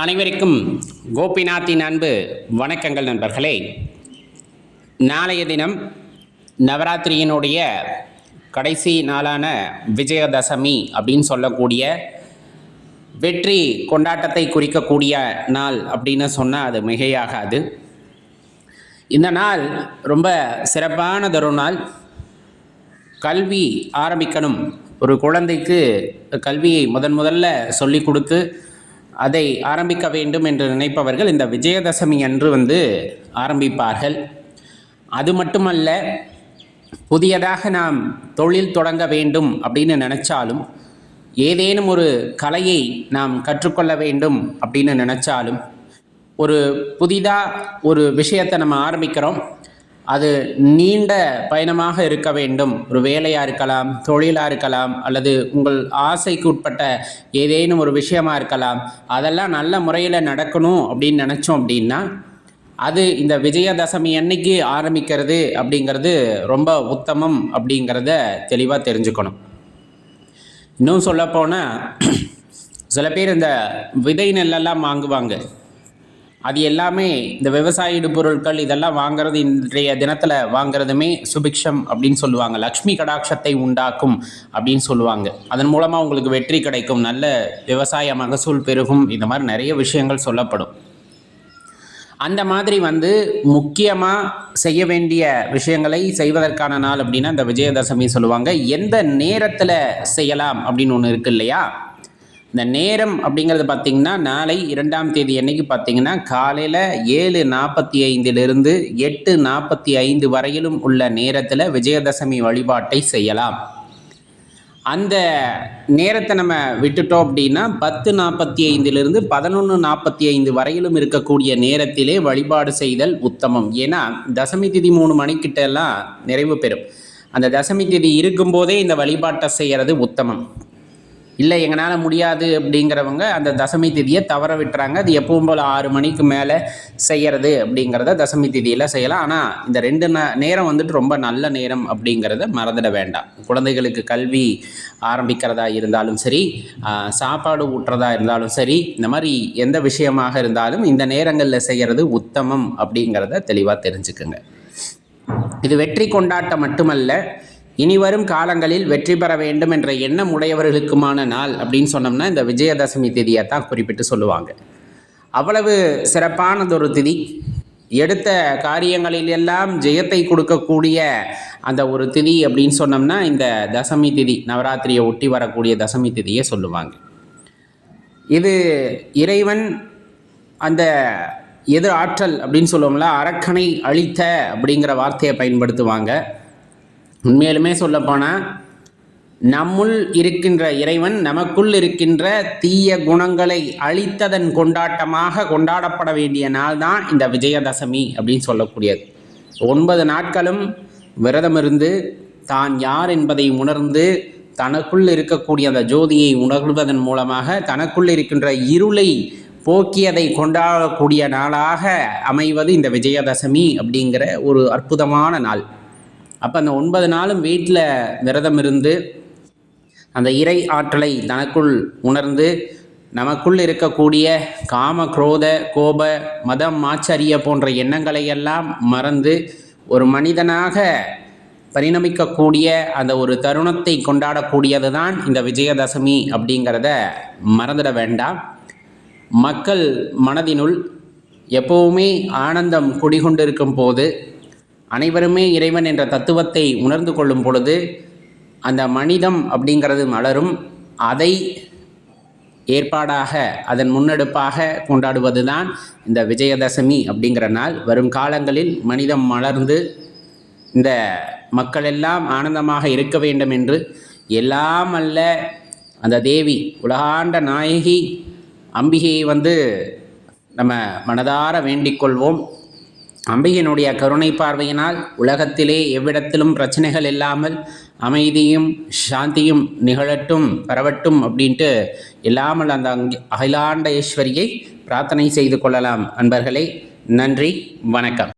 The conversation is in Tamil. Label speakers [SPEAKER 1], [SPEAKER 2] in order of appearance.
[SPEAKER 1] அனைவருக்கும் கோபிநாத்தின் அன்பு வணக்கங்கள் நண்பர்களே. நாளைய தினம் நவராத்திரியினுடைய கடைசி நாளான விஜயதசமி அப்படின்னு சொல்லக்கூடிய வெற்றி கொண்டாட்டத்தை குறிக்கக்கூடிய நாள் அப்படின்னு சொன்னால் அது மிகையாகாது. இந்த நாள் ரொம்ப சிறப்பானதொரு நாள். கல்வி ஆரம்பிக்கணும். ஒரு குழந்தைக்கு கல்வியை முதன் முதல்ல சொல்லிக் கொடுத்து அதை ஆரம்பிக்க வேண்டும் என்று நினைப்பவர்கள் இந்த விஜயதசமி அன்று வந்து ஆரம்பிப்பார்கள். அது மட்டுமல்ல புதியதாக நாம் தொழில் தொடங்க வேண்டும் அப்படின்னு நினச்சாலும் ஏதேனும் ஒரு கலையை நாம் கற்றுக்கொள்ள வேண்டும் அப்படின்னு நினச்சாலும் ஒரு புதிதாக ஒரு விஷயத்தை நம்ம ஆரம்பிக்கிறோம். அது நீண்ட பயணமாக இருக்க வேண்டும். ஒரு வேலையாக இருக்கலாம் தொழிலாக இருக்கலாம் அல்லது உங்கள் ஆசைக்கு உட்பட்ட ஏதேனும் ஒரு விஷயமா இருக்கலாம். அதெல்லாம் நல்ல முறையில் நடக்கணும் அப்படின்னு நினச்சோம் அப்படின்னா அது இந்த விஜயதசமி அன்னைக்கு ஆரம்பிக்கிறது அப்படிங்கிறது ரொம்ப உத்தமம் அப்படிங்கிறத தெளிவாக தெரிஞ்சுக்கணும். இன்னும் சொல்லப்போனால் சில பேர் இந்த விதை நெல்லெல்லாம் வாங்குவாங்க. அது எல்லாமே இந்த விவசாய பொருட்கள் இதெல்லாம் வாங்குறது இன்றைய தினத்தில் வாங்குறதுமே சுபிக்ஷம் அப்படின்னு சொல்லுவாங்க. லக்ஷ்மி கடாட்சத்தை உண்டாக்கும் அப்படின்னு சொல்லுவாங்க. அதன் மூலமாக உங்களுக்கு வெற்றி கிடைக்கும். நல்ல விவசாய மகசூல் பெருகும். இந்த மாதிரி நிறைய விஷயங்கள் சொல்லப்படும். அந்த மாதிரி வந்து முக்கியமாக செய்ய வேண்டிய விஷயங்களை செய்வதற்கான நாள் அப்படின்னா இந்த விஜயதசமி சொல்லுவாங்க. எந்த நேரத்தில் செய்யலாம் அப்படின்னு ஒன்று இருக்கு இல்லையா? இந்த நேரம் அப்படிங்கிறது பார்த்திங்கன்னா நாளை இரண்டாம் தேதி என்னைக்கு பார்த்திங்கன்னா காலையில் ஏழு நாற்பத்தி ஐந்திலிருந்து எட்டு நாற்பத்தி ஐந்து வரையிலும் உள்ள நேரத்தில் விஜயதசமி வழிபாட்டை செய்யலாம். அந்த நேரத்தை நம்ம விட்டுட்டோம் அப்படின்னா பத்து நாற்பத்தி ஐந்திலிருந்து பதினொன்று நாற்பத்தி ஐந்து வரையிலும் இருக்கக்கூடிய நேரத்திலே வழிபாடு செய்தல் உத்தமம். ஏன்னா தசமி திதி மூணு மணிக்கிட்ட எல்லாம் நிறைவு பெறும். அந்த தசமி திதி இருக்கும்போதே இந்த வழிபாட்டை செய்கிறது உத்தமம். இல்லை எங்களால் முடியாது அப்படிங்கிறவங்க அந்த தசமி திதியை தவற விட்டுறாங்க. அது எப்பவும் போல் ஆறு மணிக்கு மேலே செய்கிறது அப்படிங்கிறத தசமி திதியில் செய்யலாம். ஆனால் இந்த ரெண்டு ந நேரம் வந்துட்டு ரொம்ப நல்ல நேரம் அப்படிங்கிறத மறந்துட வேண்டாம். குழந்தைகளுக்கு கல்வி ஆரம்பிக்கிறதா இருந்தாலும் சரி சாப்பாடு ஊட்டுறதா இருந்தாலும் சரி இந்த மாதிரி எந்த விஷயமாக இருந்தாலும் இந்த நேரங்களில் செய்கிறது உத்தமம் அப்படிங்கிறத தெளிவாக தெரிஞ்சுக்குங்க. இது வெற்றி கொண்டாட்டம் மட்டுமல்ல இனி வரும் காலங்களில் வெற்றி பெற வேண்டும் என்ற எண்ணம் உடையவர்களுக்குமான நாள் அப்படின்னு சொன்னோம்னா இந்த விஜயதசமி திதியை தான் குறிப்பிட்டு சொல்லுவாங்க. அவ்வளவு சிறப்பானதொரு திதி. எடுத்த காரியங்களில் எல்லாம் ஜெயத்தை கொடுக்கக்கூடிய அந்த ஒரு திதி அப்படின்னு சொன்னோம்னா இந்த தசமி திதி நவராத்திரியை ஒட்டி வரக்கூடிய தசமி திதியை சொல்லுவாங்க. இது இறைவன் அந்த எது ஆற்றல் அப்படின்னு சொல்லுவோம்ல அரக்கனை அழித்த அப்படிங்கிற வார்த்தையை பயன்படுத்துவாங்க. உண்மையிலுமே சொல்லப்போனால் நம்முள் இருக்கின்ற இறைவன் நமக்குள் இருக்கின்ற தீய குணங்களை அழித்ததன் கொண்டாட்டமாக கொண்டாடப்பட வேண்டிய நாள் தான் இந்த விஜயதசமி அப்படின்னு சொல்லக்கூடியது. ஒன்பது நாட்களும் விரதம் இருந்து தான் யார் என்பதை உணர்ந்து தனக்குள் இருக்கக்கூடிய அந்த ஜோதியை உணர்வதன் மூலமாக தனக்குள் இருக்கின்ற இருளை போக்கியதை கொண்டாடக்கூடிய நாளாக அமைவது இந்த விஜயதசமி அப்படிங்கிற ஒரு அற்புதமான நாள். அப்போ அந்த ஒன்பது நாளும் வீட்டில் விரதம் இருந்து அந்த இறை ஆற்றலை தனக்குள் உணர்ந்து நமக்குள் இருக்கக்கூடிய காம குரோத கோப மதம் ஆச்சரிய போன்ற எண்ணங்களை எல்லாம் மறந்து ஒரு மனிதனாக பரிணமிக்கக்கூடிய அந்த ஒரு தருணத்தை கொண்டாடக்கூடியது தான் இந்த விஜயதசமி அப்படிங்கிறத மறந்துட வேண்டாம். மக்கள் மனதினுள் எப்போவுமே ஆனந்தம் குடிகொண்டிருக்கும் போது அனைவருமே இறைவன் என்ற தத்துவத்தை உணர்ந்து கொள்ளும் பொழுது அந்த மனிதம் அப்படிங்கிறது மலரும். அதை ஏற்பாடாக அதன் முன்னெடுப்பாக கொண்டாடுவது தான் இந்த விஜயதசமி அப்படிங்கிற நாள். வரும் காலங்களில் மனிதம் மலர்ந்து இந்த மக்கள் எல்லாம் ஆனந்தமாக இருக்க வேண்டும் என்று எல்லாம் அல்ல அந்த தேவி உலகாண்ட நாயகி அம்பிகையை வந்து நம்ம மனதார வேண்டிக் கொள்வோம். அம்பிகையினுடைய கருணை பார்வையினால் உலகத்திலே எவ்விடத்திலும் பிரச்சனைகள் இல்லாமல் அமைதியும் சாந்தியும் நிகழட்டும் பரவட்டும் அப்படின்ட்டு இல்லாமல் அந்த அகிலாண்ட ஈஸ்வரியை பிரார்த்தனை செய்து கொள்ளலாம். அன்பர்களே நன்றி வணக்கம்.